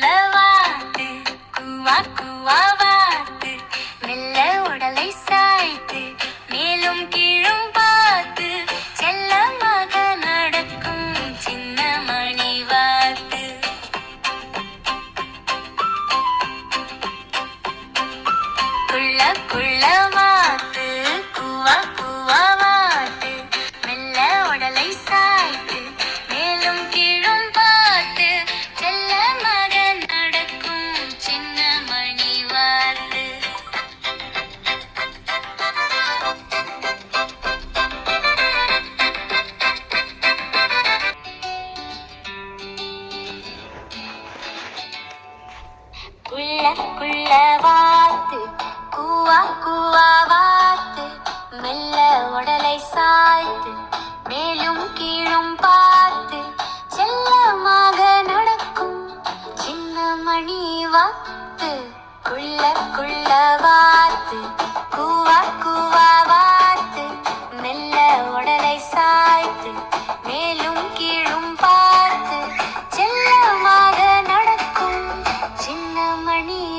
சொல்ல புள்ள வாத்து கூவா கூவா வாத்து மெல்ல உடலை சாய்த்து மேலும் கீழும் பார்த்து செல்லமாக நடக்கும் சின்ன மணி வாத்து குள்ள குள்ள வாத்து.